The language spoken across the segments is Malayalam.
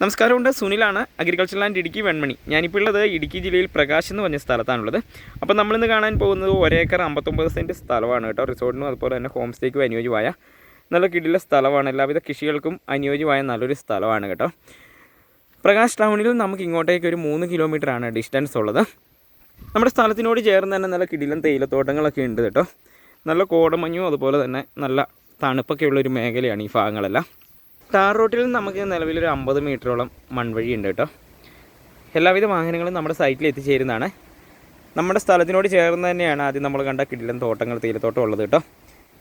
നമസ്കാരമുണ്ട്. സുനിലാണ് അഗ്രികൾച്ചർ ലാൻഡ് ഇടുക്കി വെൺമണി. ഞാനിപ്പോൾ ഉള്ളത് ഇടുക്കി ജില്ലയിൽ പ്രകാശ് എന്ന് പറഞ്ഞ സ്ഥലത്താണുള്ളത്. അപ്പോൾ നമ്മളിന്ന് കാണാൻ പോകുന്നത് ഒരേക്കർ അമ്പത്തൊമ്പത് സെന്റ് സ്ഥലമാണ് കേട്ടോ. റിസോർട്ടിനും അതുപോലെ തന്നെ ഹോം സ്റ്റേക്കും അനുയോജ്യമായ നല്ല കിടിലെ സ്ഥലമാണ്. എല്ലാവിധ കൃഷികൾക്കും അനുയോജ്യമായ നല്ലൊരു സ്ഥലമാണ് കേട്ടോ. പ്രകാശ് ടൗണിൽ നമുക്ക് ഇങ്ങോട്ടേക്ക് ഒരു മൂന്ന് കിലോമീറ്റർ ആണ് ഡിസ്റ്റൻസ് ഉള്ളത്. നമ്മുടെ സ്ഥലത്തിനോട് ചേർന്ന് തന്നെ നല്ല കിടിലൻ തേയിലത്തോട്ടങ്ങളൊക്കെ ഉണ്ട് കേട്ടോ. നല്ല കോടമഞ്ഞും അതുപോലെ തന്നെ നല്ല തണുപ്പൊക്കെ ഉള്ളൊരു മേഖലയാണ് ഈ ഭാഗങ്ങളെല്ലാം. ടാർ റോട്ടിൽ നമുക്ക് നിലവിലൊരു അമ്പത് മീറ്ററോളം മൺവഴി ഉണ്ട് കേട്ടോ. എല്ലാവിധ വാഹനങ്ങളും നമ്മുടെ സൈറ്റിൽ എത്തിച്ചേരുന്നതാണ്. നമ്മുടെ സ്ഥലത്തിനോട് ചേർന്ന് തന്നെയാണ് ആദ്യം നമ്മൾ കണ്ട കിടിലൻ തോട്ടങ്ങൾ തീരത്തോട്ടം ഉള്ളത് കേട്ടോ.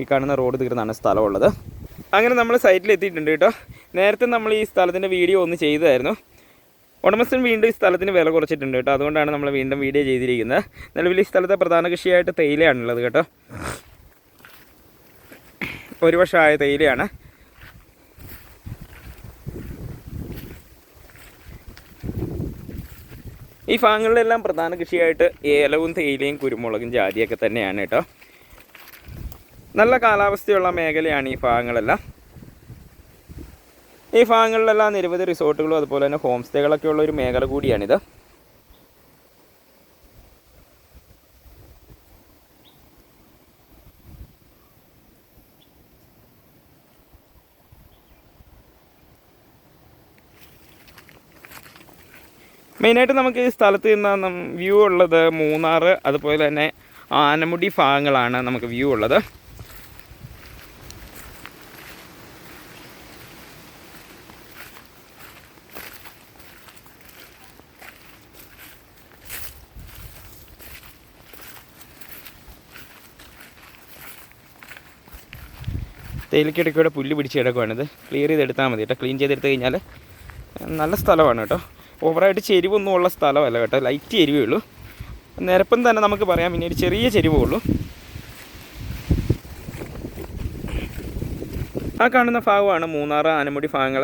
ഈ കാണുന്ന റോഡ് തീർന്നാണ് സ്ഥലമുള്ളത്. അങ്ങനെ നമ്മൾ സൈറ്റിൽ എത്തിയിട്ടുണ്ട് കേട്ടോ. നേരത്തെ നമ്മൾ ഈ സ്ഥലത്തിന്റെ വീഡിയോ ഒന്ന് ചെയ്തതായിരുന്നു. ഉടമസ്ഥൻ വീണ്ടും ഈ സ്ഥലത്തിന് വില കുറച്ചിട്ടുണ്ട് കേട്ടോ. അതുകൊണ്ടാണ് നമ്മൾ വീണ്ടും വീഡിയോ ചെയ്തിരിക്കുന്നത്. നിലവിൽ ഈ സ്ഥലത്തെ പ്രധാന കൃഷിയായിട്ട് തേയിലയാണുള്ളത് കേട്ടോ. ഒരു വർഷമായ തേയിലയാണ്. ഈ ഭാഗങ്ങളിലെല്ലാം പ്രധാന കൃഷിയായിട്ട് ഏലവും തേയിലയും കുരുമുളകും ജാതിയൊക്കെ തന്നെയാണ് കേട്ടോ. നല്ല കാലാവസ്ഥയുള്ള മേഖലയാണ് ഈ ഭാഗങ്ങളെല്ലാം. ഈ ഭാഗങ്ങളിലെല്ലാം നിരവധി റിസോർട്ടുകളും അതുപോലെ തന്നെ ഹോം സ്റ്റേകളൊക്കെ ഉള്ള ഒരു മേഖല കൂടിയാണിത്. മെയിനായിട്ട് നമുക്ക് ഈ സ്ഥലത്ത് നിന്ന് വ്യൂ ഉള്ളത് മൂന്നാർ അതുപോലെ തന്നെ ആനമുടി ഭാഗങ്ങളാണ് നമുക്ക് വ്യൂ ഉള്ളത്. തേയിലക്കിടയ്ക്കൂടെ പുല്ല് പിടിച്ച് കിടക്കുവാണിത്. ക്ലിയർ ചെയ്തെടുത്താൽ മതി കേട്ടോ ക്ലീൻ ചെയ്തെടുത്ത് കഴിഞ്ഞാൽ നല്ല സ്ഥലമാണ് കേട്ടോ ഓവറായിട്ട് ചെരിവൊന്നും ഉള്ള സ്ഥലമല്ല കേട്ടോ. ലൈറ്റ് ചെരിവേ ഉള്ളൂ. നിരപ്പം തന്നെ നമുക്ക് പറയാം. പിന്നെ ഒരു ചെറിയ ചെരിവേ ഉള്ളൂ. ആ കാണുന്ന ഭാഗമാണ് മൂന്നാർ ആനമുടി ഭാഗങ്ങൾ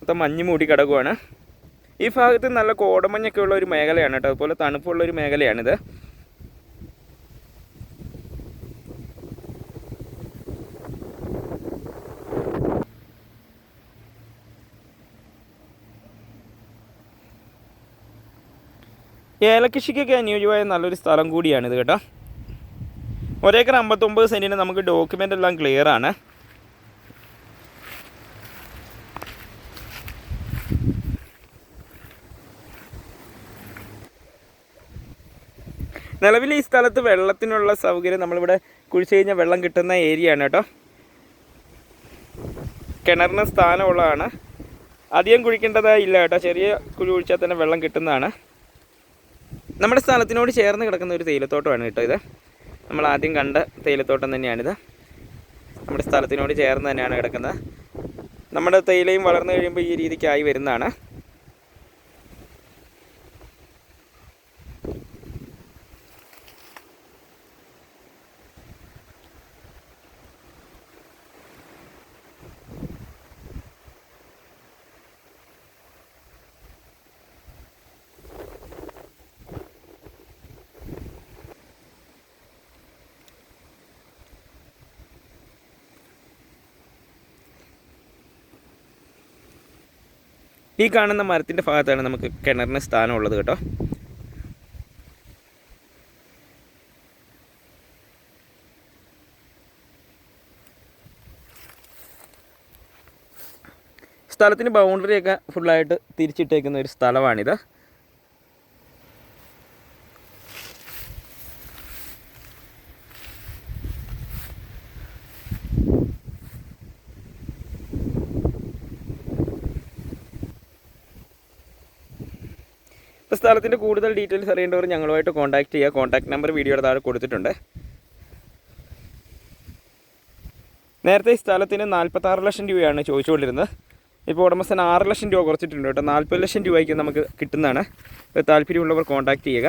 മൊത്തം മഞ്ഞ് മൂടി കിടക്കുവാണ്. ഈ ഭാഗത്ത് നല്ല കോടമഞ്ഞൊക്കെ ഉള്ള ഒരു മേഖലയാണ് കേട്ടോ. അതുപോലെ തണുപ്പുള്ള ഒരു മേഖലയാണിത്. ഏലകൃഷിക്കൊക്കെ അനുയോജ്യമായ നല്ലൊരു സ്ഥലം കൂടിയാണിത് കേട്ടോ. ഒരേക്കർ അമ്പത്തൊമ്പത് സെന്റിന് നമുക്ക് ഡോക്യുമെന്റ് എല്ലാം ക്ലിയർ ആണ്. നിലവിൽ ഈ സ്ഥലത്ത് വെള്ളത്തിനുള്ള സൗകര്യം നമ്മളിവിടെ കുഴിച്ചു കഴിഞ്ഞാൽ വെള്ളം കിട്ടുന്ന ഏരിയ ആണ് കേട്ടോ. കിണറിന് സ്ഥാനമുള്ളതാണ്. അധികം കുഴിക്കേണ്ടതായില്ല കേട്ടോ. ചെറിയ കുഴി കുഴിച്ചാൽ തന്നെ വെള്ളം കിട്ടുന്നതാണ്. നമ്മുടെ സ്ഥലത്തിനോട് ചേർന്ന് കിടക്കുന്ന ഒരു തേയിലത്തോട്ടമാണ് കേട്ടോ ഇത്. നമ്മൾ ആദ്യം കണ്ട തേയിലത്തോട്ടം തന്നെയാണിത്. നമ്മുടെ സ്ഥലത്തിനോട് ചേർന്ന് തന്നെയാണ് കിടക്കുന്നത്. നമ്മുടെ തേയിലയും വളർന്നു കഴിയുമ്പോൾ ഈ രീതിക്കായി വരുന്നതാണ്. ഈ കാണുന്ന മരത്തിന്റെ ഭാഗത്താണ് നമുക്ക് കിണറിന് സ്ഥാനമുള്ളത് കേട്ടോ. സ്ഥലത്തിന് ബൗണ്ടറിയൊക്കെ ഫുള്ളായിട്ട് തിരിച്ചിട്ടേക്കുന്ന ഒരു സ്ഥലമാണിത്. സ്ഥലത്തിന്റെ കൂടുതൽ ഡീറ്റെയിൽസ് അറിയേണ്ടവർ ഞങ്ങളുമായിട്ട് കോൺടാക്ട് ചെയ്യുക. കോൺടാക്ട് നമ്പർ വീഡിയോയുടെ താഴെ കൊടുത്തിട്ടുണ്ട്. നേരത്തെ ഈ സ്ഥലത്തിന് നാൽപ്പത്താറ് ലക്ഷം രൂപയാണ് ചോദിച്ചുകൊണ്ടിരുന്നത്. ഇപ്പോൾ ഉടമസ്ഥൻ ആറ് ലക്ഷം രൂപ കുറച്ചിട്ടുണ്ട് കേട്ടോ. നാൽപ്പത് ലക്ഷം രൂപയ്ക്ക് നമുക്ക് കിട്ടുന്നതാണ്. താല്പര്യമുള്ളവർ കോൺടാക്ട് ചെയ്യുക.